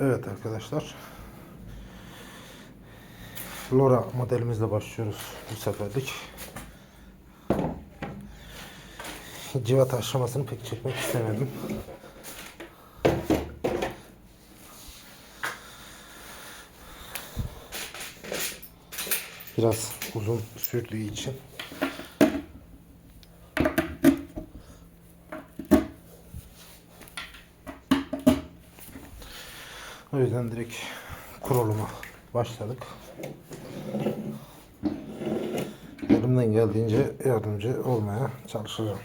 Evet arkadaşlar. Lora modelimizle başlıyoruz bu seferlik. Civata aşamasını pek çekmek istemedim. Biraz uzun sürdüğü için. Yüzden direkt kuruluma başladık. Elimden geldiğince yardımcı olmaya çalışacağım.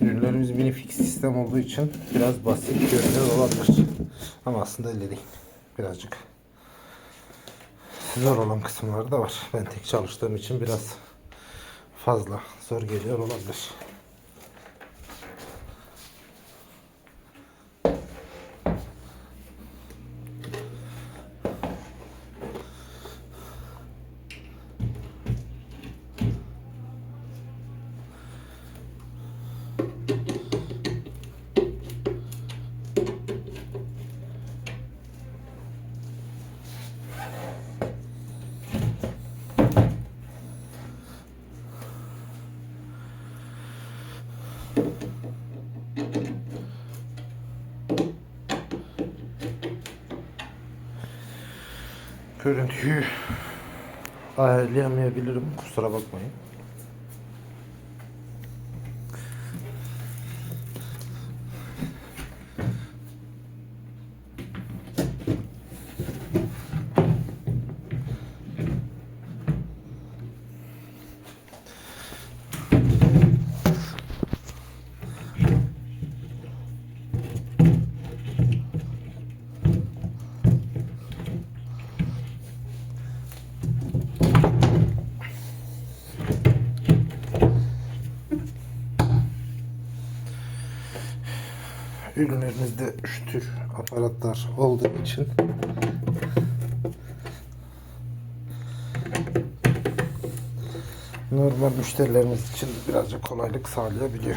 Ürünlerimiz mini fix sistem olduğu için biraz basit görünüyor olabilir. Ama aslında öyle değil. Birazcık zor olan kısımları da var. Ben tek çalıştığım için biraz fazla zor geliyor olabilir. Görüntüyü ayarlayamayabilirim. Kusura bakmayın. Ürünlerimizde şu tür aparatlar olduğu için normal müşterilerimiz için birazcık kolaylık sağlayabiliyor.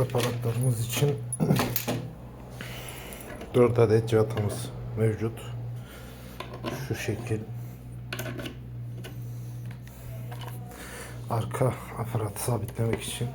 aparatlarımız için 4 adet cıvatamız mevcut. Şu şekil. Arka aparatı sabitlemek için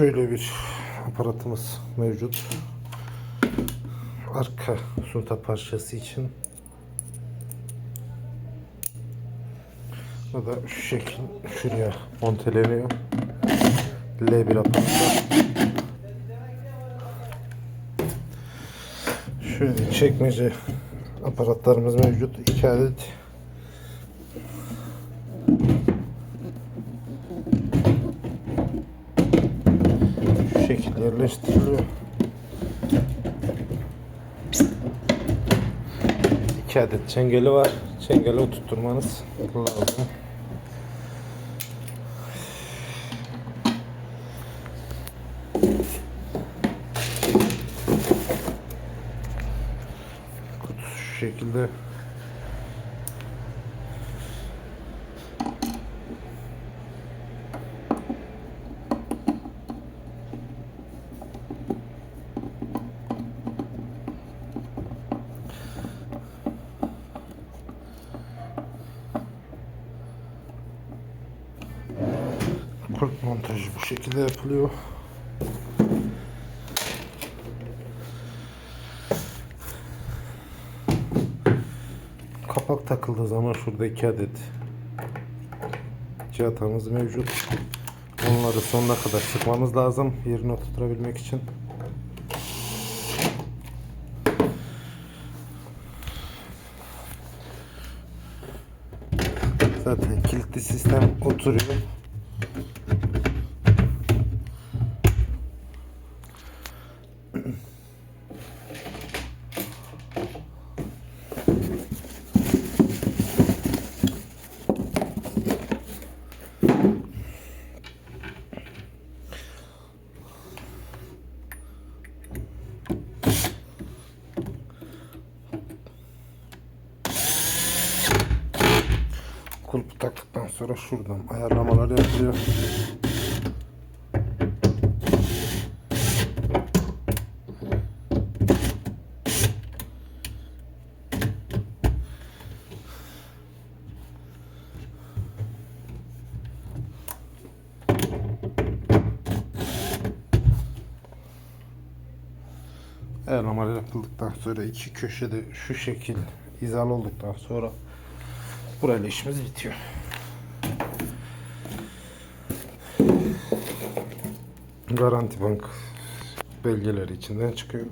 Şöyle bir aparatımız mevcut. Arka sunta parçası için. Bu da şu şekil şuraya monteleniyor. L1 aparatı. Şöyle çekmece aparatlarımız mevcut. 2 adet şu şekilde yerleştiriliyor. İki adet çengeli var. Çengeli oturtturmanız lazım. Kutusu şu şekilde. Kulp montajı bu şekilde yapılıyor. Kapak takıldığı zaman şurada iki adet cihatamız mevcut. Onları sonuna kadar sıkmamız lazım yerine oturtabilmek için. Zaten kilitli sistem oturuyor. Kulpu taktıktan sonra şuradan ayarlamalar yapılıyor. Ayarlamalar yapıldıktan sonra iki köşede şu şekil hizalı olduktan sonra Burayla işimiz bitiyor. Garanti bank belgeleri içinden çıkıyor.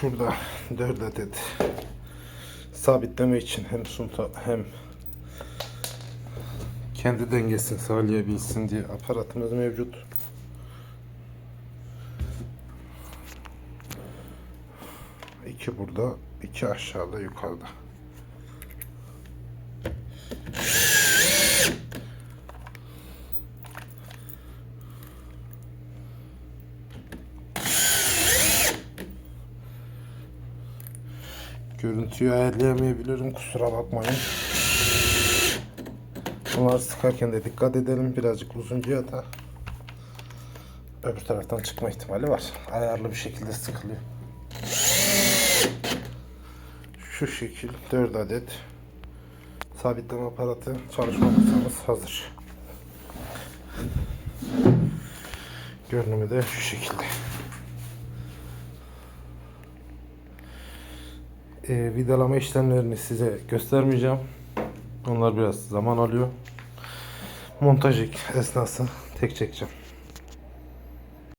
Şurada 4 adet sabitleme için hem sunta hem kendi dengesini sağlayabilsin diye aparatımız mevcut. İki burada, iki aşağıda, yukarıda. Görüntüyü ayarlayamayabilirim kusura bakmayın. Bunları sıkarken de dikkat edelim. Birazcık uzun cihata. Öbür taraftan çıkma ihtimali var. Ayarlı bir şekilde sıkılıyor. Şu şekil 4 adet sabitleme aparatı çalışma masamız hazır. Görünümü de şu şekilde. E, vidalama işlemlerini size göstermeyeceğim. Onlar biraz zaman alıyor. Montaj esnası tek çekeceğim.